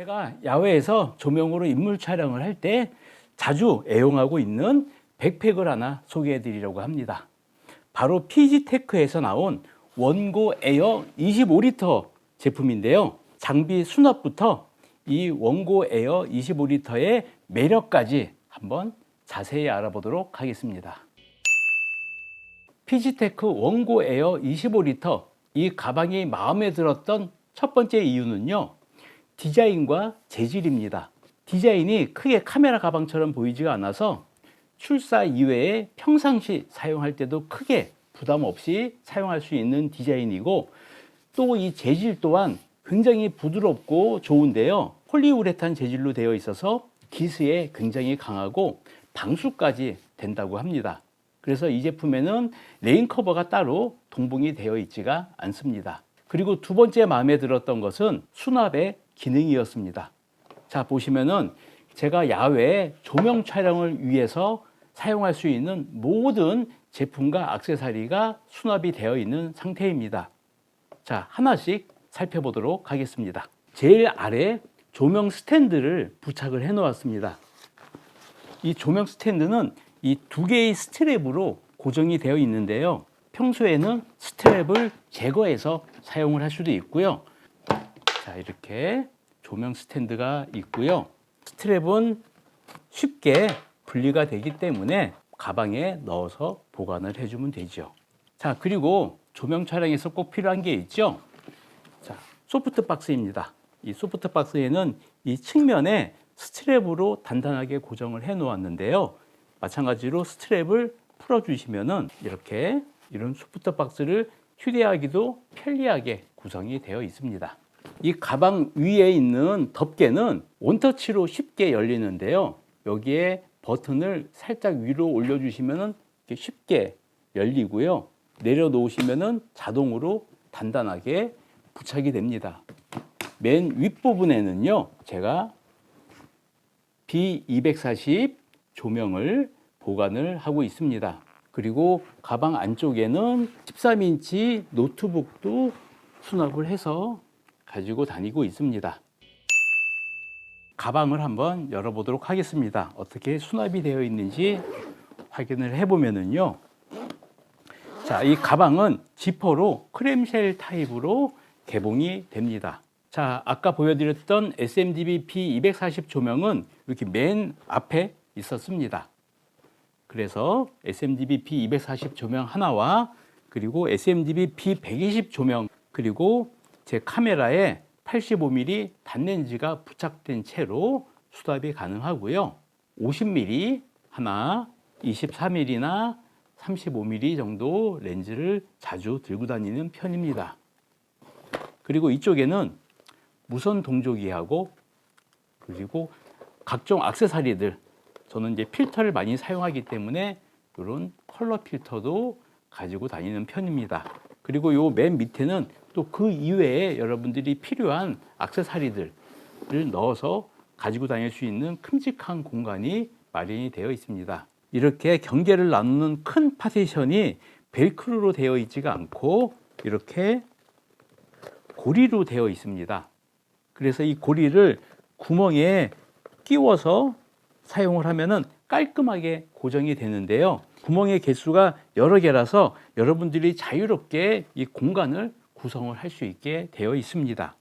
제가 야외에서 조명으로 인물 촬영을 할 때 자주 애용하고 있는 백팩을 하나 소개해 드리려고 합니다. 바로 피지테크에서 나온 원고 에어 25리터 제품인데요. 장비 수납부터 이 원고 에어 25리터의 매력까지 한번 자세히 알아보도록 하겠습니다. 피지테크 원고 에어 25리터 이 가방이 마음에 들었던 첫 번째 이유는요. 디자인과 재질입니다. 디자인이 크게 카메라 가방처럼 보이지가 않아서 출사 이외에 평상시 사용할 때도 크게 부담 없이 사용할 수 있는 디자인이고 또 이 재질 또한 굉장히 부드럽고 좋은데요. 폴리우레탄 재질로 되어 있어서 기스에 굉장히 강하고 방수까지 된다고 합니다. 그래서 이 제품에는 레인 커버가 따로 동봉이 되어 있지가 않습니다. 그리고 두 번째 마음에 들었던 것은 수납의 기능이었습니다. 자, 보시면은 제가 야외 조명 촬영을 위해서 사용할 수 있는 모든 제품과 액세서리가 수납이 되어 있는 상태입니다. 자, 하나씩 살펴보도록 하겠습니다. 제일 아래 조명 스탠드를 부착을 해 놓았습니다. 이 조명 스탠드는 이 두 개의 스트랩으로 고정이 되어 있는데요. 평소에는 스트랩을 제거해서 사용을 할 수도 있고요. 자, 이렇게 조명 스탠드가 있고요. 스트랩은 쉽게 분리가 되기 때문에 가방에 넣어서 보관을 해주면 되죠. 자, 그리고 조명 촬영에서 꼭 필요한 게 있죠. 자, 소프트 박스입니다. 이 소프트 박스에는 이 측면에 스트랩으로 단단하게 고정을 해 놓았는데요. 마찬가지로 스트랩을 풀어 주시면은 이렇게 이런 소프트 박스를 휴대하기도 편리하게 구성이 되어 있습니다. 이 가방 위에 있는 덮개는 원터치로 쉽게 열리는데요. 여기에 버튼을 살짝 위로 올려주시면 쉽게 열리고요. 내려놓으시면 자동으로 단단하게 부착이 됩니다. 맨 윗부분에는요, 제가 B240 조명을 보관을 하고 있습니다. 그리고 가방 안쪽에는 13인치 노트북도 수납을 해서 가지고 다니고 있습니다. 가방을 한번 열어보도록 하겠습니다. 어떻게 수납이 되어 있는지 확인을 해보면은요. 자, 이 가방은 지퍼로 크렘쉘 타입으로 개봉이 됩니다. 자, 아까 보여드렸던 SMDB P240 조명은 이렇게 맨 앞에 있었습니다. 그래서 SMDB P240 조명 하나와 그리고 SMDB P120 조명 그리고 제 카메라에 85mm 단렌즈가 부착된 채로 수납이 가능하고요. 50mm 하나, 24mm나 35mm 정도 렌즈를 자주 들고 다니는 편입니다. 그리고 이쪽에는 무선 동조기하고 그리고 각종 액세서리들 저는 이제 필터를 많이 사용하기 때문에 이런 컬러 필터도 가지고 다니는 편입니다. 그리고 요 맨 밑에는 또 그 이외에 여러분들이 필요한 액세서리들을 넣어서 가지고 다닐 수 있는 큼직한 공간이 마련이 되어 있습니다. 이렇게 경계를 나누는 큰 파티션이 벨크로로 되어 있지가 않고 이렇게 고리로 되어 있습니다. 그래서 이 고리를 구멍에 끼워서 사용을 하면은 깔끔하게 고정이 되는데요. 구멍의 개수가 여러 개라서 여러분들이 자유롭게 이 공간을 구성을 할 수 있게 되어 있습니다.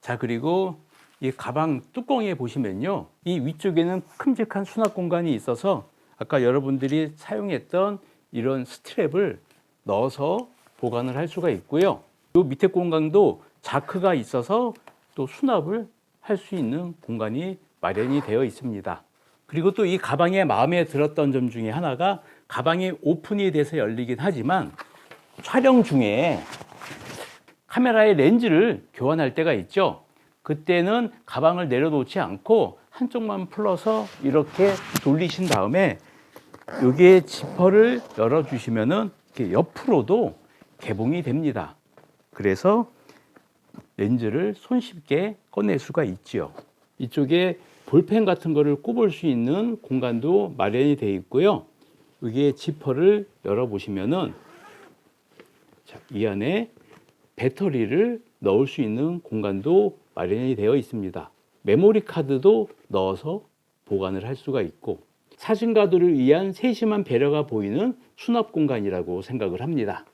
자, 그리고 이 가방 뚜껑에 보시면요. 이 위쪽에는 큼직한 수납 공간이 있어서 아까 여러분들이 사용했던 이런 스트랩을 넣어서 보관을 할 수가 있고요. 이 밑에 공간도 자크가 있어서 또 수납을 할 수 있는 공간이 마련이 되어 있습니다. 그리고 또 이 가방에 마음에 들었던 점 중에 하나가 가방이 오픈이 돼서 열리긴 하지만 촬영 중에 카메라의 렌즈를 교환할 때가 있죠. 그때는 가방을 내려놓지 않고 한쪽만 풀어서 이렇게 돌리신 다음에 여기에 지퍼를 열어주시면은 이렇게 옆으로도 개봉이 됩니다. 그래서 렌즈를 손쉽게 꺼낼 수가 있지요. 이쪽에 볼펜 같은 거를 꼽을 수 있는 공간도 마련이 되어 있고요. 여기에 지퍼를 열어보시면은 자, 이 안에 배터리를 넣을 수 있는 공간도 마련이 되어 있습니다. 메모리 카드도 넣어서 보관을 할 수가 있고 사진가들을 위한 세심한 배려가 보이는 수납 공간이라고 생각을 합니다.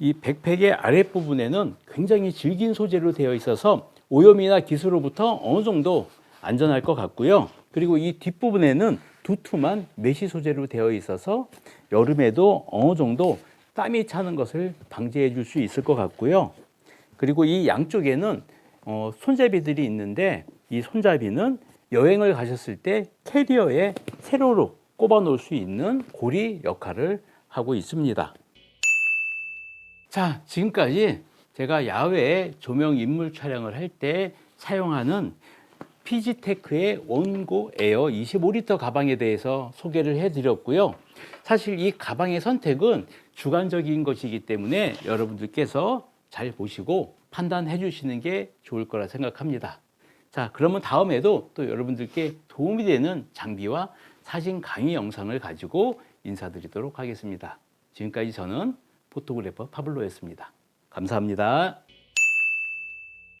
이 백팩의 아랫부분에는 굉장히 질긴 소재로 되어 있어서 오염이나 기스로부터 어느 정도 안전할 것 같고요. 그리고 이 뒷부분에는 두툼한 메쉬 소재로 되어 있어서 여름에도 어느 정도 땀이 차는 것을 방지해 줄 수 있을 것 같고요. 그리고 이 양쪽에는 어, 손잡이들이 있는데 이 손잡이는 여행을 가셨을 때 캐리어에 세로로 꼽아 놓을 수 있는 고리 역할을 하고 있습니다. 자, 지금까지 제가 야외 조명 인물 촬영을 할 때 사용하는 피지테크의 원고 에어 25리터 가방에 대해서 소개를 해드렸고요. 사실 이 가방의 선택은 주관적인 것이기 때문에 여러분들께서 잘 보시고 판단해 주시는 게 좋을 거라 생각합니다. 자, 그러면 다음에도 또 여러분들께 도움이 되는 장비와 사진 강의 영상을 가지고 인사드리도록 하겠습니다. 지금까지 저는 포토그래퍼 파블로였습니다. 감사합니다.